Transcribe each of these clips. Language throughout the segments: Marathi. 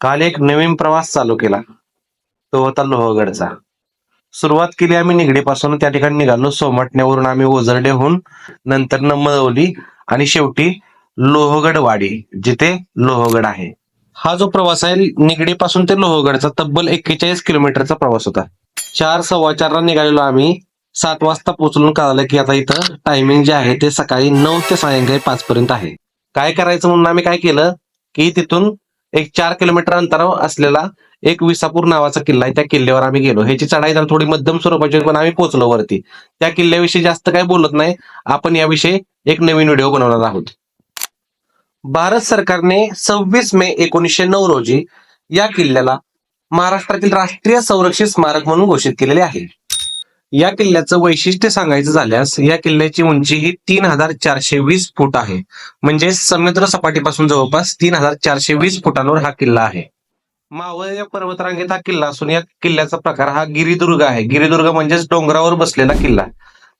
काल एक नवीन प्रवास चालू केला. तो होता लोहगडचा. सुरुवात केली आम्ही निगडीपासून त्या ठिकाणी निघालो. सोमटण्यावरून आम्ही ओझरडेहून नंतर नमदवली आणि शेवटी लोहगड वाडी जिथे लोहगड आहे. हा जो प्रवास आहे निगडीपासून ते लोहगडचा तब्बल एक्केचाळीस किलोमीटरचा प्रवास होता. चार सव्वा चारला निघालेलो आम्ही. सात वाजता पोचलून कळालं की आता इथं टायमिंग जे आहे ते सकाळी नऊ ते सायंकाळी पाच पर्यंत आहे. काय करायचं म्हणून आम्ही काय केलं की तिथून एक चार किलोमीटर अंतरावर असलेला एक विसापूर नावाचा किल्ला आहे. त्या किल्ल्यावर आम्ही गेलो. ह्याची चढाई जरा थोडी मध्यम स्वरूपाची पण आम्ही पोहोचलो वरती. त्या किल्ल्याविषयी जास्त काही बोलत नाही. आपण याविषयी एक नवीन व्हिडिओ बनवणार आहोत. भारत सरकारने सव्वीस मे एकोणीसशे नऊ रोजी या किल्ल्याला महाराष्ट्रातील राष्ट्रीय संरक्षित स्मारक म्हणून घोषित केलेले आहे. या किल्ल्याचं वैशिष्ट्य सांगायचं झाल्यास या किल्ल्याची उंची ही तीन हजार चारशे वीस फूट आहे. म्हणजे समुद्र सपाटीपासून जवळपास तीन हजार चारशे वीस फुटांवर हा किल्ला आहे. मावळ या पर्वतरांगेत हा किल्ला असून या किल्ल्याचा प्रकार हा गिरिदुर्ग आहे. गिरिदुर्ग म्हणजेच डोंगरावर बसलेला किल्ला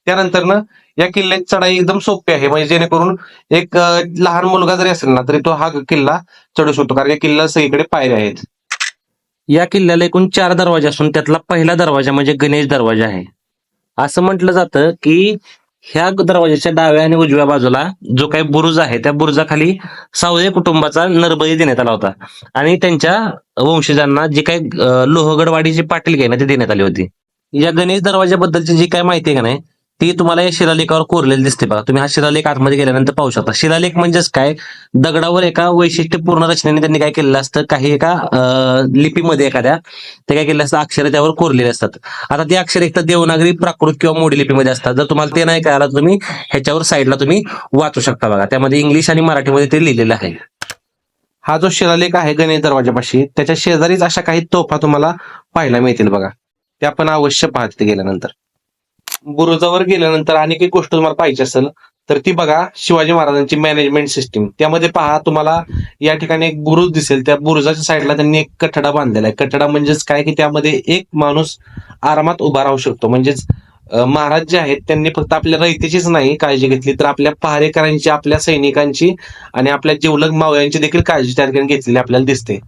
त्यानंतर ना या किल्ल्याची चढाई एकदम सोपी आहे. म्हणजे जेणेकरून एक लहान मुलगा जरी असेल ना तरी तो हा किल्ला चढू शकतो. कारण या किल्ला सगळीकडे पायऱ्या आहेत. या किल्ल्याला एकूण चार दरवाजे असून त्यातला पहिला दरवाजा म्हणजे गणेश दरवाजा आहे. असं म्हटलं जातं की ह्या दरवाजाच्या डाव्या आणि उजव्या बाजूला जो काही बुरुज आहे त्या बुरुजाखाली सावळे कुटुंबाचा नरबळी देण्यात आला होता. आणि त्यांच्या वंशजांना जी काही लोहगडवाडीची पाटील ना ती देण्यात आली होती. या गणेश दरवाजाबद्दलची जी काय माहिती आहे का नाही ती तुम्हाला या शिलालेखावर कोरलेली दिसते बघा. तुम्ही हा शिलालेख आतमध्ये गेल्यानंतर पाहू शकता. शिलालेख म्हणजेच काय? दगडावर एका वैशिष्ट्यपूर्ण रचनेने त्यांनी काय केलेलं असतं? काही एका लिपीमध्ये एखाद्या ते काय केलेलं असतं? अक्षरे त्यावर कोरलेले असतात. आता ती अक्षर एकतर देवनागरी प्राकृत किंवा मोडी लिपीमध्ये असतात. जर तुम्हाला ते नाही कळालं तुम्ही ह्याच्यावर साईडला तुम्ही वाचू शकता बघा. त्यामध्ये इंग्लिश आणि मराठीमध्ये ते लिहिलेलं आहे. हा जो शिलालेख आहे गणेश दरवाजापाशी त्याच्या शेजारीच अशा काही तोफा तुम्हाला पाहायला मिळतील बघा. त्या आपण अवश्य पाहते गेल्यानंतर. बुरुजावर गेल्यानंतर आणि काही गोष्ट तुम्हाला पाहिजे असेल तर ती बघा शिवाजी महाराजांची मॅनेजमेंट सिस्टीम त्यामध्ये पहा तुम्हाला या ठिकाणी एक बुरुज दिसेल. त्या बुरुजाच्या साईडला त्यांनी एक कठडा बांधलेला आहे. कठडा म्हणजेच काय? की त्यामध्ये एक माणूस आरामात उभा राहू शकतो. म्हणजेच महाराज जे आहेत त्यांनी फक्त आपल्या रयतेचीच नाही काळजी घेतली तर आपल्या पहारेकरांची आपल्या सैनिकांची आणि आपल्या जिवलग मावळ्यांची देखील काळजी त्या ठिकाणी घेतलेली आपल्याला दिसते.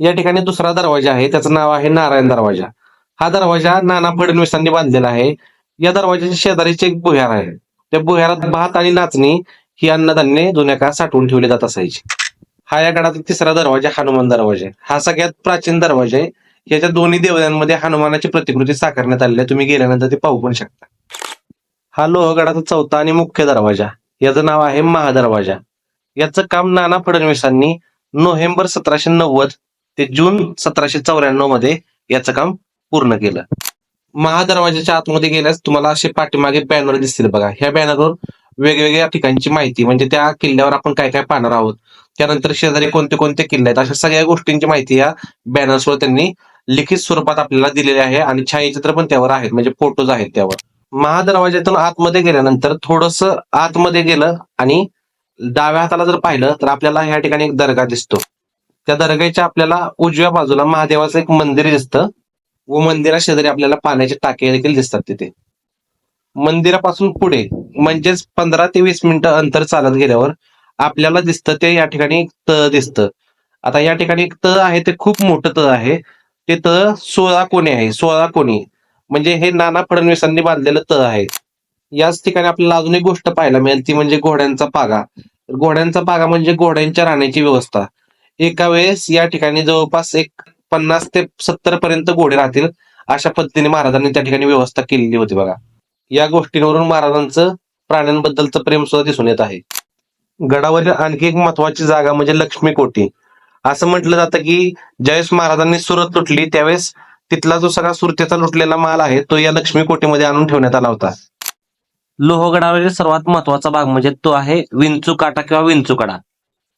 या ठिकाणी दुसरा दरवाजा आहे. त्याचं नाव आहे नारायण दरवाजा. हा दरवाजा नाना फडणवीसांनी बांधलेला आहे. या दरवाजाच्या शेजारीचे एक बुहार आहे. त्या बुहारात भात आणि नाचणी ही अन्नधान्य जुन्या काळात साठवून ठेवली जात असायची. हा या गडाचा तिसरा दरवाजा हनुमान दरवाजा आहे. हा सगळ्यात प्राचीन दरवाजा आहे. याच्या दोन्ही देवळांमध्ये हनुमानाची प्रतिकृती साकारण्यात आलेली आहे तुम्ही गेल्यानंतर ते पाहू पण शकता. हा लोहगडाचा चौथा आणि मुख्य दरवाजा. याचं नाव आहे महादरवाजा. याचं काम नाना फडणवीसांनी नोव्हेंबर सतराशे नव्वद ते जून सतराशे चौऱ्याण्णवमध्ये याचं काम पूर्ण केलं. महादरवाजाच्या आतमध्ये गेल्यास तुम्हाला असे पाठीमागे बॅनर दिसतील बघा. ह्या बॅनरवर वेगवेगळ्या ठिकाणची माहिती म्हणजे त्या किल्ल्यावर आपण काय काय पाहणार आहोत. त्यानंतर शेजारी कोणते कोणते किल्ले आहेत अशा सगळ्या गोष्टींची माहिती या बॅनर्सवर त्यांनी लिखित स्वरूपात आपल्याला दिलेली आहे आणि छायाचित्र पण त्यावर आहेत म्हणजे फोटोज आहेत त्यावर. महादरवाज्यातून आतमध्ये गेल्यानंतर थोडस आतमध्ये गेलं आणि डाव्या हाताला जर पाहिलं तर आपल्याला ह्या ठिकाणी एक दर्गा दिसतो. त्या दर्ग्याच्या आपल्याला उजव्या बाजूला महादेवाचं एक मंदिर दिसतं. व मंदिरा शेजारी आपल्याला पाण्याचे टाके देखील दिसतात तिथे. मंदिरापासून पुढे म्हणजेच पंधरा ते वीस मिनिटं अंतर चालत गेल्यावर आपल्याला दिसतं ते या ठिकाणी एक तळ दिसतं. आता या ठिकाणी एक तळ आहे ते खूप मोठं तळ आहे. ते तळ सोळा कोणी आहे सोळा कोणी. म्हणजे हे नाना फडणवीसांनी बांधलेलं तळ आहे. याच ठिकाणी आपल्याला अजून एक गोष्ट पाहायला मिळेल ती म्हणजे घोड्यांचा पागा. घोड्यांचा पागा म्हणजे घोड्यांच्या राहण्याची व्यवस्था. एका वेळेस या ठिकाणी जवळपास एक पन्नास ते सत्तर पर्यंत घोडे राहतील. अशा पद्धतीने महाराजांनी त्या ठिकाणी व्यवस्था केलेली होती बघा. या गोष्टींवरून महाराजांचं प्राण्यांबद्दलचं प्रेम सुद्धा दिसून येत आहे. गडावरील आणखी एक महत्वाची जागा म्हणजे लक्ष्मी कोटी. असं म्हटलं जातं की ज्यावेळेस महाराजांनी सुरत लुटली त्यावेळेस तिथला जो सगळा सुरतेचा लुटलेला माल आहे तो या लक्ष्मी कोटीमध्ये आणून ठेवण्यात आला होता. लोहगडावरील सर्वात महत्त्वाचा भाग म्हणजे तो आहे विंचू काटा किंवा विंचू कडा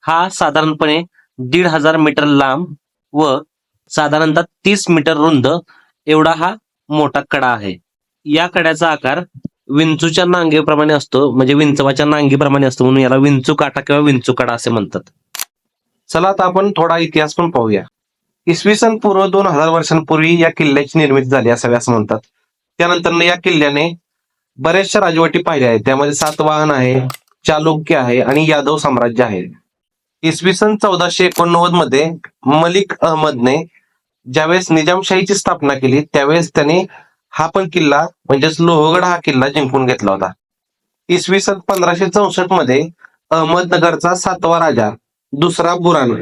हा साधारणपणे दीड हजार मीटर लांब व साधारणतः तीस मीटर रुंद एवढा हा मोठा कडा आहे. या कड्याचा आकार विंचूच्या नांगेप्रमाणे असतो म्हणजे विंचवाच्या नांगीप्रमाणे असतो म्हणून याला विंचू काटा किंवा विंचू कडा असे म्हणतात. चला आता आपण थोडा इतिहास पण पाहूया. इसवी सन पूर्व दोन हजार वर्षांपूर्वी या किल्ल्याची निर्मिती झाली असावी असं म्हणतात. त्यानंतर या किल्ल्याने बऱ्याचशा राजवटी पाहिल्या आहेत. त्यामध्ये सातवाहन आहे चालुक्य आहे आणि यादव साम्राज्य आहे. इसवी सन चौदाशे एकोणनव्वदमध्ये मलिक अहमदने ज्यावेळेस निजामशाहीची स्थापना केली त्यावेळेस त्याने हा पण किल्ला म्हणजेच लोहगड हा किल्ला जिंकून घेतला होता. इसवी सन पंधराशे चौसष्टमध्ये अहमदनगरचा सातवा राजा दुसरा बुरान.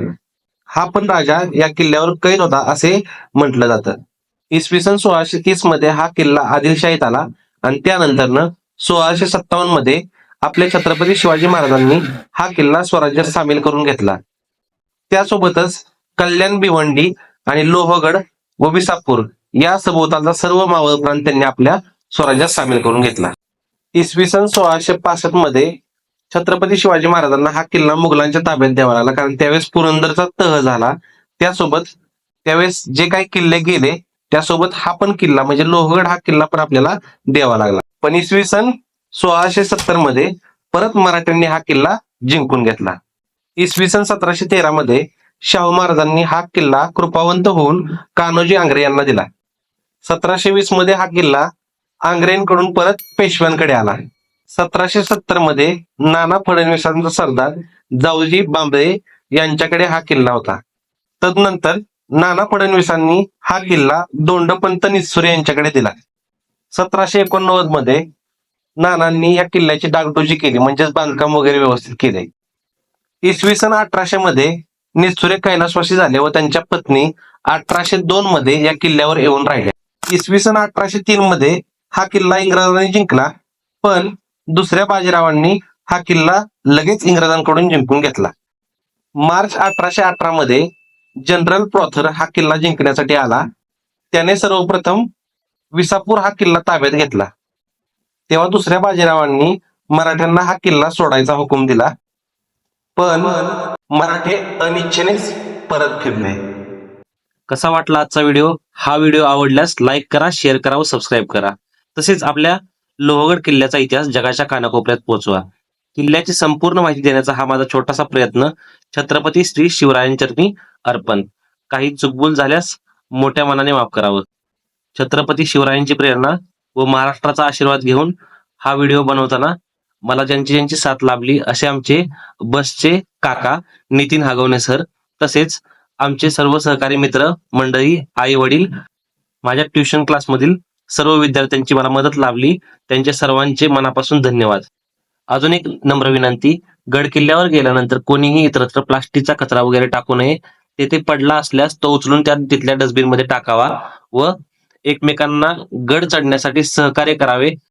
हा पण राजा या किल्ल्यावर कैद होता असे म्हटलं जातं. इसवी सन सोळाशे तीसमध्ये हा किल्ला आदिलशाहीत आला आणि त्यानंतरनं सोळाशे सत्तावन्नमध्ये आपल्या छत्रपती शिवाजी महाराजांनी हा किल्ला स्वराज्यात सामील करून घेतला. त्यासोबतच कल्याण भिवंडी आणि लोहगड व विसापूर या सभोवतालचा सर्व मावळ प्रांत त्यांनी आपल्या स्वराज्यात सामील करून घेतला. इसवी सन सोळाशे पासष्टमध्ये छत्रपती शिवाजी महाराजांना हा किल्ला मुघलांच्या ताब्यात द्यावा लागला. कारण त्यावेळेस पुरंदरचा तह झाला. त्यासोबत त्यावेळेस जे काही किल्ले गेले त्यासोबत हा पण किल्ला म्हणजे लोहगड हा किल्ला पण आपल्याला द्यावा लागला. पण इसवी सन सोळाशे सत्तरमध्ये परत मराठ्यांनी हा किल्ला जिंकून घेतला. इसवी सन सतराशे तेरा मध्ये शाहू महाराजांनी हा किल्ला कृपावंत होऊन कान्होजी आंग्रे यांना दिला. सतराशे वीसमध्ये हा किल्ला आंग्रेंकडून परत पेशव्यांकडे आला. सतराशे सत्तरमध्ये नाना फडणवीसांचा सरदार जाऊजी बांबळे यांच्याकडे हा किल्ला होता. तदनंतर नाना फडणवीसांनी हा किल्ला दोंडपंत निसुरे यांच्याकडे दिला. सतराशे एकोणनव्वदमध्ये नानांनी या किल्ल्याची डागडोजी केली म्हणजेच बांधकाम वगैरे व्यवस्थित केले इसवी सन अठराशे मध्ये निस्सुरे कैलासवासी झाले व त्यांच्या पत्नी अठराशे दोन मध्ये या किल्ल्यावर येऊन राहिल्या इसवी सन अठराशे तीन मध्ये हा किल्ला इंग्रजांनी जिंकला पण दुसऱ्या बाजीरावांनी हा किल्ला लगेच इंग्रजांकडून जिंकून घेतला. मार्च अठराशे अठरा मध्ये जनरल प्रॉथर हा किल्ला जिंकण्यासाठी आला. त्याने सर्वप्रथम विसापूर हा किल्ला ताब्यात घेतला. तेव्हा दुसऱ्या बाजीरावांनी मराठ्यांना हा किल्ला सोडायचा हुकूम दिला. पण मराठे अनिच्छेनेच परत फिरले. कसा वाटला आजचा व्हिडिओ? हा व्हिडिओ आवडल्यास लाईक करा शेअर करा व सबस्क्राईब करा. तसेच आपल्या लोहगड किल्ल्याचा इतिहास जगाच्या कानाकोपऱ्यात पोहोचवा. किल्ल्याची संपूर्ण माहिती देण्याचा हा माझा छोटासा प्रयत्न छत्रपती श्री शिवरायांचरणी अर्पण. काही चुकबुल झाल्यास मोठ्या मनाने माफ करावं. छत्रपती शिवरायांची प्रेरणा व महाराष्ट्राचा आशीर्वाद घेऊन हा व्हिडिओ बनवताना मला ज्यांची ज्यांची साथ लाभली असे आमचे बसचे काका नितीन हागवणे सर तसेच आमचे सर्व सहकारी मित्र मंडळी आई वडील माझ्या ट्युशन क्लासमधील सर्व विद्यार्थ्यांची मला मदत लाभली. त्यांच्या सर्वांचे मनापासून धन्यवाद. अजून एक नम्र विनंती गड किल्ल्यावर गेल्यानंतर कोणीही इतरत्र प्लास्टिकचा कचरा वगैरे टाकू नये तेथे पडला असल्यास तो उचलून त्या तिथल्या डस्टबिनमध्ये टाकावा व एकमेकांना गड चढण्यासाठी सहकार्य करावे.